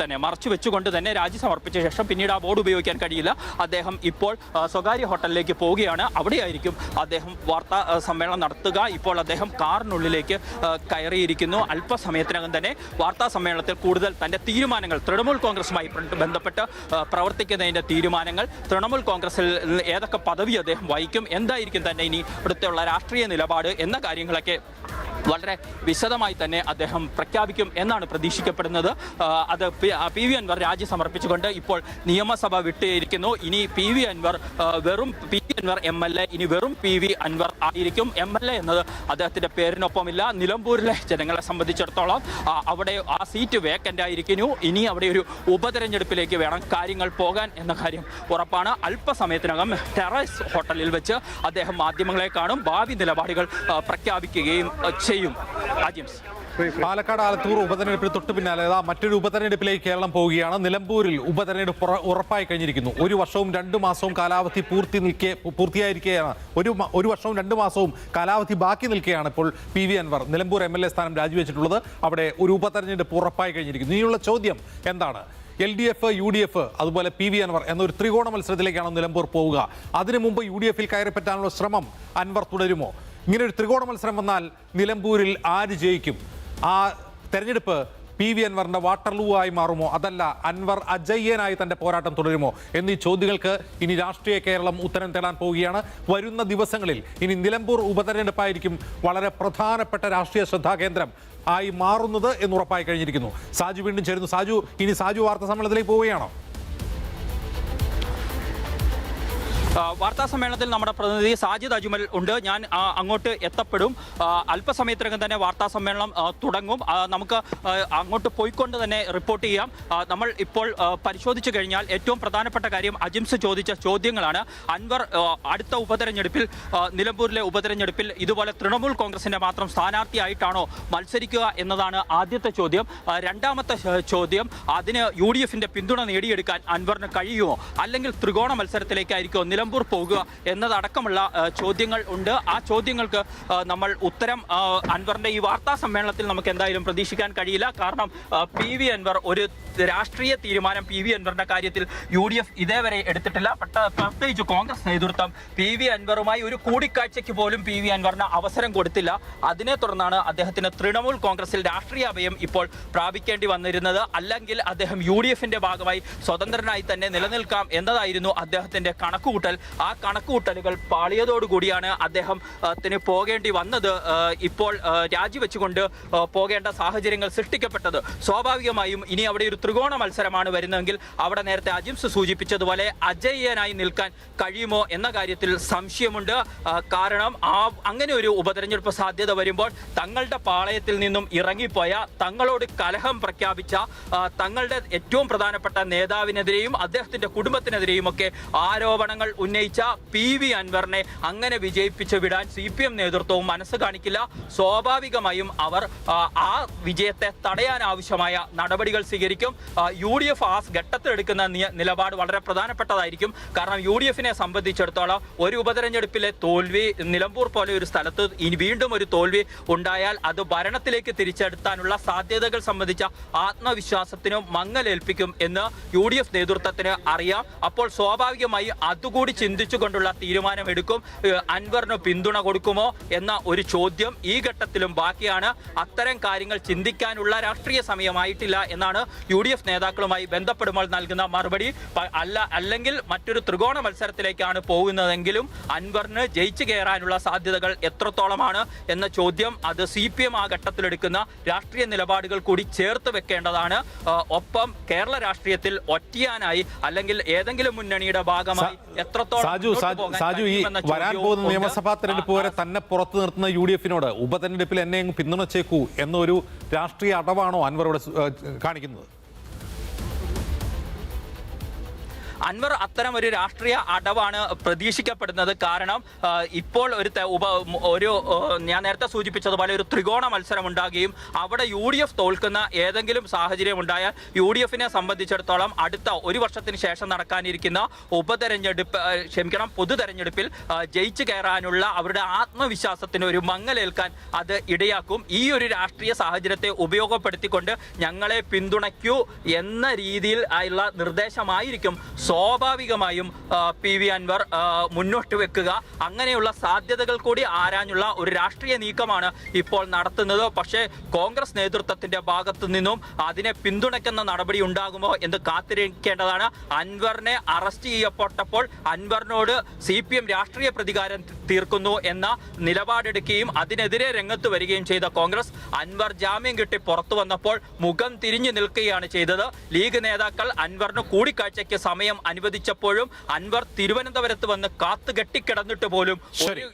തന്നെ മറച്ചു വെച്ചുകൊണ്ട് തന്നെ രാജി സമർപ്പിച്ച ശേഷം പിന്നീട് ആ ബോർഡ് ഉപയോഗിക്കാൻ കഴിയില്ല. അദ്ദേഹം ഇപ്പോൾ സ്വകാര്യ ഹോട്ടലിലേക്ക് പോവുകയാണ്. അവിടെയായിരിക്കും അദ്ദേഹം വാർത്താ സമ്മേളനം നടത്തുക. ഇപ്പോൾ അദ്ദേഹം കാറിനുള്ളിലേക്ക് കയറിയിരിക്കുന്നു. അല്പസമയത്തിനകം തന്നെ വാർത്താ സമ്മേളനത്തിൽ കൂടുതൽ തന്റെ തീരുമാനങ്ങൾ തൃണമൂൽ കോൺഗ്രസുമായി ബന്ധപ്പെട്ട് പ്രവർത്തിക്കുന്നതിന്റെ തീരുമാനങ്ങൾ തൃണമൂൽ കോൺഗ്രസിൽ ഏതൊക്കെ പദവി അദ്ദേഹം വഹിക്കും എന്തായിരിക്കും തന്നെ ഇനി ഇവിടുത്തെ രാഷ്ട്രീയ നിലപാട് എന്ന കാര്യങ്ങളൊക്കെ വളരെ വിശദമായി തന്നെ അദ്ദേഹം പ്രഖ്യാപിക്കും എന്നാണ് പ്രതീക്ഷിക്കപ്പെടുന്നത്. അത് പി വി അൻവർ രാജി സമർപ്പിച്ചുകൊണ്ട് ഇപ്പോൾ നിയമസഭ വിട്ടിരിക്കുന്നു ഇനി പി വി അൻവർ വെറും P Anvar M L A. ഇനി വെറും പി വി അൻവർ ആയിരിക്കും. എം എൽ എ എന്നത് അദ്ദേഹത്തിന്റെ പേരിനൊപ്പമില്ല. നിലമ്പൂരിലെ ജനങ്ങളെ സംബന്ധിച്ചിടത്തോളം അവിടെ ആ സീറ്റ് വേക്കന്റ് ആയിരിക്കുന്നു. ഇനി അവിടെ ഒരു ഉപതെരഞ്ഞെടുപ്പിലേക്ക് വേണം കാര്യങ്ങൾ പോകാൻ എന്ന കാര്യം ഉറപ്പാണ്. അല്പസമയത്തിനകം ടെറസ് ഹോട്ടലിൽ വെച്ച് അദ്ദേഹം മാധ്യമങ്ങളെ കാണും. ഭാവി നിലപാടുകൾ പ്രഖ്യാപിക്കുകയും ചെയ്യും. അജിംസ് പാലക്കാട് ആലത്തൂർ ഉപതെരഞ്ഞെടുപ്പിന് തൊട്ട് പിന്നാലെ അതാ മറ്റൊരു ഉപതെരഞ്ഞെടുപ്പിലേക്ക് കേരളം പോവുകയാണ്. നിലമ്പൂരിൽ ഉപതെരഞ്ഞെടുപ്പ് ഉറപ്പായി കഴിഞ്ഞിരിക്കുന്നു. ഒരു വർഷവും രണ്ട് മാസവും കാലാവധി പൂർത്തി നിൽക്കേ പൂർത്തിയായിരിക്കുകയാണ്. ഒരു ഒരു വർഷവും രണ്ട് മാസവും കാലാവധി ബാക്കി നിൽക്കുകയാണ് ഇപ്പോൾ P V Anvar Nilambur M L A സ്ഥാനം രാജിവെച്ചിട്ടുള്ളത്. അവിടെ ഒരു ഉപതെരഞ്ഞെടുപ്പ് ഉറപ്പായി കഴിഞ്ഞിരിക്കുന്നു. ഇനിയുള്ള ചോദ്യം എന്താണ്? L D F U D F അതുപോലെ പി വി അൻവർ എന്നൊരു ത്രികോണ മത്സരത്തിലേക്കാണ് നിലമ്പൂർ പോവുക. അതിനു മുമ്പ് യു ഡി എഫിൽ കയറിപ്പറ്റാനുള്ള ശ്രമം അൻവർ തുടരുമോ? ഇങ്ങനെ ഒരു ത്രികോണ മത്സരം വന്നാൽ നിലമ്പൂരിൽ ആര് ജയിക്കും? ആ തെരഞ്ഞെടുപ്പ് പി വി അൻവറിന്റെ വാട്ടർലൂ ആയി മാറുമോ? അതല്ല അൻവർ അജയ്യനായി തന്റെ പോരാട്ടം തുടരുമോ? എന്നീ ചോദ്യങ്ങൾക്ക് ഇനി രാഷ്ട്രീയ കേരളം ഉത്തരം തേടാൻ പോവുകയാണ്. വരുന്ന ദിവസങ്ങളിൽ ഇനി നിലമ്പൂർ ഉപതെരഞ്ഞെടുപ്പായിരിക്കും വളരെ പ്രധാനപ്പെട്ട രാഷ്ട്രീയ ശ്രദ്ധാകേന്ദ്രം ആയി മാറുന്നത് എന്ന് ഉറപ്പായി കഴിഞ്ഞിരിക്കുന്നു. സാജു വീണ്ടും ചേരുന്നു. സാജു ഇനി സാജു വാർത്താ സമ്മേളനത്തിലേക്ക് പോവുകയാണോ? വാർത്താ സമ്മേളനത്തിൽ നമ്മുടെ പ്രതിനിധി സാജിദ് അജ്മൽ ഉണ്ട്. ഞാൻ അങ്ങോട്ട് എത്തപ്പെടും. അല്പസമയത്തിനകം തന്നെ വാർത്താ സമ്മേളനം തുടങ്ങും. നമുക്ക് അങ്ങോട്ട് പോയിക്കൊണ്ട് തന്നെ റിപ്പോർട്ട് ചെയ്യാം. നമ്മൾ ഇപ്പോൾ പരിശോധിച്ചു കഴിഞ്ഞാൽ ഏറ്റവും പ്രധാനപ്പെട്ട കാര്യം അജിംസ് ചോദിച്ച ചോദ്യങ്ങളാണ്. അൻവർ അടുത്ത ഉപതെരഞ്ഞെടുപ്പിൽ നിലമ്പൂരിലെ ഉപതെരഞ്ഞെടുപ്പിൽ ഇതുപോലെ തൃണമൂൽ കോൺഗ്രസിന്റെ മാത്രം സ്ഥാനാർത്ഥിയായിട്ടാണോ മത്സരിക്കുക എന്നതാണ് ആദ്യത്തെ ചോദ്യം. രണ്ടാമത്തെ ചോദ്യം അതിന് യു ഡി എഫിന്റെ പിന്തുണ നേടിയെടുക്കാൻ അൻവറിന് കഴിയുമോ? അല്ലെങ്കിൽ ത്രികോണ മത്സരത്തിലേക്കായിരിക്കുമോ നിലമ്പൂർ പോകുക എന്നതടക്കമുള്ള ചോദ്യങ്ങൾ ഉണ്ട്. ആ ചോദ്യങ്ങൾക്ക് നമ്മൾ ഉത്തരം അൻവറിന്റെ ഈ വാർത്താ സമ്മേളനത്തിൽ നമുക്ക് എന്തായാലും പ്രതീക്ഷിക്കാൻ കഴിയില്ല. കാരണം പി വി അൻവർ ഒരു രാഷ്ട്രീയ തീരുമാനം പി വി അൻവറിന്റെ കാര്യത്തിൽ യു ഡി എഫ് ഇതേവരെ എടുത്തിട്ടില്ല. പ്രത്യേകിച്ച് കോൺഗ്രസ് നേതൃത്വം പി വി അൻവറുമായി ഒരു കൂടിക്കാഴ്ചയ്ക്ക് പോലും പി വി അൻവറിന് അവസരം കൊടുത്തില്ല. അതിനെ തുടർന്നാണ് അദ്ദേഹത്തിന് തൃണമൂൽ കോൺഗ്രസിൽ രാഷ്ട്രീയ അഭയം ഇപ്പോൾ പ്രാപിക്കേണ്ടി വന്നിരുന്നത്. അല്ലെങ്കിൽ അദ്ദേഹം യു ഡി എഫിന്റെ ഭാഗമായി സ്വതന്ത്രനായി തന്നെ നിലനിൽക്കാം എന്നതായിരുന്നു അദ്ദേഹത്തിന്റെ കണക്കുകൂട്ടൽ. ആ കണക്കുകൂട്ടലുകൾ പാളിയതോടുകൂടിയാണ് അദ്ദേഹം ആ, ത്തിന് പോകേണ്ടി വന്നത്. ഇപ്പോൾ രാജിവെച്ചുകൊണ്ട് പോകേണ്ട സാഹചര്യങ്ങൾ സൃഷ്ടിക്കപ്പെട്ടത്. സ്വാഭാവികമായും ഇനി അവിടെ ഒരു ത്രികോണ മത്സരമാണ് വരുന്നതെങ്കിൽ അവിടെ നേരത്തെ അജിംസ് സൂചിപ്പിച്ചതുപോലെ അജയ്യനായി നിൽക്കാൻ കഴിയുമോ എന്ന കാര്യത്തിൽ സംശയമുണ്ട്. കാരണം ആ അങ്ങനെ ഒരു ഉപതെരഞ്ഞെടുപ്പ് സാധ്യത വരുമ്പോൾ തങ്ങളുടെ പാളയത്തിൽ നിന്നും ഇറങ്ങിപ്പോയ തങ്ങളോട് കലഹം പ്രഖ്യാപിച്ച തങ്ങളുടെ ഏറ്റവും പ്രധാനപ്പെട്ട നേതാവിനെതിരെയും അദ്ദേഹത്തിന്റെ കുടുംബത്തിനെതിരെയും ഒക്കെ ആരോപണങ്ങൾ ഉന്നയിച്ച പി വി അൻവറിനെ അങ്ങനെ വിജയിപ്പിച്ച് വിടാൻ സി പി എം നേതൃത്വവും മനസ്സ് കാണിക്കില്ല. സ്വാഭാവികമായും അവർ ആ, വിജയത്തെ തടയാൻ ആവശ്യമായ നടപടികൾ സ്വീകരിക്കും. യു ഡി എഫ് ആ ഘട്ടത്തിലെടുക്കുന്ന നിലപാട് വളരെ പ്രധാനപ്പെട്ടതായിരിക്കും. കാരണം യു ഡി എഫിനെ സംബന്ധിച്ചിടത്തോളം ഒരു ഉപതെരഞ്ഞെടുപ്പിലെ തോൽവി നിലമ്പൂർ പോലെ ഒരു സ്ഥലത്ത് ഇനി വീണ്ടും ഒരു തോൽവി ഉണ്ടായാൽ അത് ഭരണത്തിലേക്ക് തിരിച്ചെടുത്താനുള്ള സാധ്യതകൾ സംബന്ധിച്ച ആത്മവിശ്വാസത്തിനും മങ്ങലേൽപ്പിക്കും എന്ന് യു ഡി എഫ് നേതൃത്വത്തിന് അറിയാം. അപ്പോൾ സ്വാഭാവികമായി അതുകൂടി ചിന്തിച്ചുകൊണ്ടുള്ള തീരുമാനമെടുക്കും. എടുക്കും അൻവറിന് പിന്തുണ കൊടുക്കുമോ എന്ന ഒരു ചോദ്യം ഈ ഘട്ടത്തിലും ബാക്കിയാണ്. അത്തരം കാര്യങ്ങൾ ചിന്തിക്കാനുള്ള രാഷ്ട്രീയ സമയമായിട്ടില്ല എന്നാണ് യു ഡി എഫ് നേതാക്കളുമായി ബന്ധപ്പെടുമ്പോൾ നൽകുന്ന മറുപടി. അല്ല അല്ലെങ്കിൽ മറ്റൊരു ത്രികോണ മത്സരത്തിലേക്കാണ് പോകുന്നതെങ്കിലും അൻവറിന് ജയിച്ചു കയറാനുള്ള സാധ്യതകൾ എത്രത്തോളമാണ് എന്ന ചോദ്യം അത് സി പി എം ആ ഘട്ടത്തിലെടുക്കുന്ന രാഷ്ട്രീയ നിലപാടുകൾ കൂടി ചേർത്ത് വെക്കേണ്ടതാണ്. ഒപ്പം കേരള രാഷ്ട്രീയത്തിൽ ഒറ്റയാനായി അല്ലെങ്കിൽ ഏതെങ്കിലും മുന്നണിയുടെ ഭാഗമായി എത്രത്തോളം സാജു സാജു ഈ വരാൻ പോകുന്ന നിയമസഭാ തെരഞ്ഞെടുപ്പ് വരെ തന്നെ പുറത്തു നിർത്തുന്ന യു ഡി എഫിനോട് ഉപതെരഞ്ഞെടുപ്പിൽ എന്നെ പിന്തുണച്ചേക്കൂ എന്നൊരു രാഷ്ട്രീയ അടവാണോ അൻവർ ഇവിടെ കാണിക്കുന്നത്? അൻവർ അത്തരം ഒരു രാഷ്ട്രീയ അടവാണ് പ്രതീക്ഷിക്കപ്പെടുന്നത്. കാരണം ഇപ്പോൾ ഒരു ഉപ ഒരു ഞാൻ നേരത്തെ സൂചിപ്പിച്ചതുപോലെ ഒരു ത്രികോണ മത്സരം ഉണ്ടാകുകയും അവിടെ യു ഡി എഫ് തോൽക്കുന്ന ഏതെങ്കിലും സാഹചര്യം ഉണ്ടായാൽ യു ഡി എഫിനെ സംബന്ധിച്ചിടത്തോളം അടുത്ത ഒരു വർഷത്തിന് ശേഷം നടക്കാനിരിക്കുന്ന ഉപതെരഞ്ഞെടുപ്പ് ക്ഷമിക്കണം പൊതു തെരഞ്ഞെടുപ്പിൽ ജയിച്ചു കയറാനുള്ള അവരുടെ ആത്മവിശ്വാസത്തിന് ഒരു മങ്ങലേൽക്കാൻ അത് ഇടയാക്കും. ഈ ഒരു രാഷ്ട്രീയ സാഹചര്യത്തെ ഉപയോഗപ്പെടുത്തിക്കൊണ്ട് ഞങ്ങളെ പിന്തുണയ്ക്കൂ എന്ന രീതിയിൽ ഉള്ള നിർദ്ദേശമായിരിക്കും സ്വാഭാവികമായും പി വി അൻവർ മുന്നോട്ട് വെക്കുക. അങ്ങനെയുള്ള സാധ്യതകൾ കൂടി ആരാഞ്ഞുള്ള ഒരു രാഷ്ട്രീയ നീക്കമാണ് ഇപ്പോൾ നടത്തുന്നത്. പക്ഷേ കോൺഗ്രസ് നേതൃത്വത്തിന്റെ ഭാഗത്തു നിന്നും അതിനെ പിന്തുണയ്ക്കുന്ന നടപടി ഉണ്ടാകുമോ എന്ന് കാത്തിരിക്കേണ്ടതാണ്. അൻവറിനെ അറസ്റ്റ് ചെയ്യപ്പെട്ടപ്പോൾ അൻവറിനോട് സി പി എം രാഷ്ട്രീയ പ്രതികാരം തീർക്കുന്നു എന്ന നിലപാടെടുക്കുകയും അതിനെതിരെ രംഗത്ത് വരികയും ചെയ്ത കോൺഗ്രസ് അൻവർ ജാമ്യം കിട്ടി പുറത്തു വന്നപ്പോൾ മുഖം തിരിഞ്ഞു നിൽക്കുകയാണ് ചെയ്തത്. ലീഗ് നേതാക്കൾ അൻവറിന് കൂടിക്കാഴ്ചയ്ക്ക് സമയം അനുവദിച്ചപ്പോഴും അൻവർ തിരുവനന്തപുരത്ത് വന്ന് കാത്തു കെട്ടിക്കിടന്നിട്ട് പോലും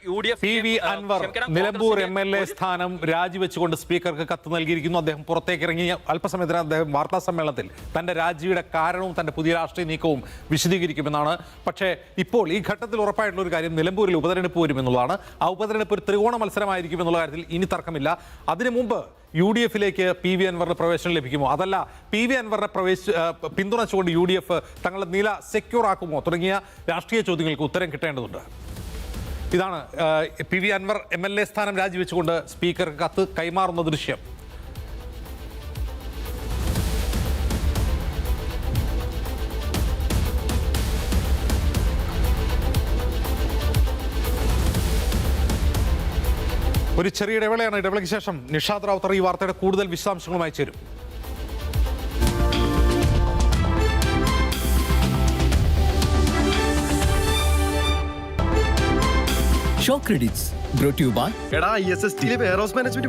U D F P V Anvar Nilambur M L A സ്ഥാനം രാജിവെച്ചുകൊണ്ട് സ്പീക്കർക്ക് കത്ത് നൽകിയിരിക്കുന്നു. അദ്ദേഹം പുറത്തേക്ക് ഇറങ്ങി. അല്പസമയത്തിന് അദ്ദേഹം വാർത്താ സമ്മേളനത്തിൽ തന്റെ രാജിയുടെ കാരണവും തന്റെ പുതിയ രാഷ്ട്രീയ നീക്കവും വിശദീകരിക്കുമെന്നാണ്. പക്ഷേ ഇപ്പോൾ ഈ ഘട്ടത്തിൽ ഉറപ്പായിട്ടുള്ള ഒരു കാര്യം നിലമ്പൂരിൽ ഉപതെരഞ്ഞെടുപ്പ് വരുമെന്നുള്ളതാണ്. ആ ഉപതെരഞ്ഞെടുപ്പ് ഒരു ത്രികോണ മത്സരമായിരിക്കും എന്നുള്ള കാര്യത്തിൽ ഇനി തർക്കമില്ല. അതിനു മുമ്പ് യു ഡി എഫിലേക്ക് പി വി അൻവറിന് പ്രവേശനം ലഭിക്കുമോ? അതല്ല പി വി അൻവറിനെ പ്രവേശി പിന്തുണച്ചുകൊണ്ട് യു ഡി എഫ് തങ്ങളുടെ നില സെക്യൂർ ആക്കുമോ? തുടങ്ങിയ രാഷ്ട്രീയ ചോദ്യങ്ങൾക്ക് ഉത്തരം കിട്ടേണ്ടതുണ്ട്. ഇതാണ് P V Anvar M L A സ്ഥാനം രാജിവെച്ചുകൊണ്ട് സ്പീക്കർക്ക് കത്ത് കൈമാറുന്ന ദൃശ്യം. ഒരു ചെറിയ ഇടവേളയാണ്. ഇടവേളയ്ക്ക് ശേഷം നിഷാദ് റാവുത്തർ ഈ വാർത്തയുടെ കൂടുതൽ വിശദാംശങ്ങളുമായി ചേരും. Show credits brought you by എടാ I S S T house management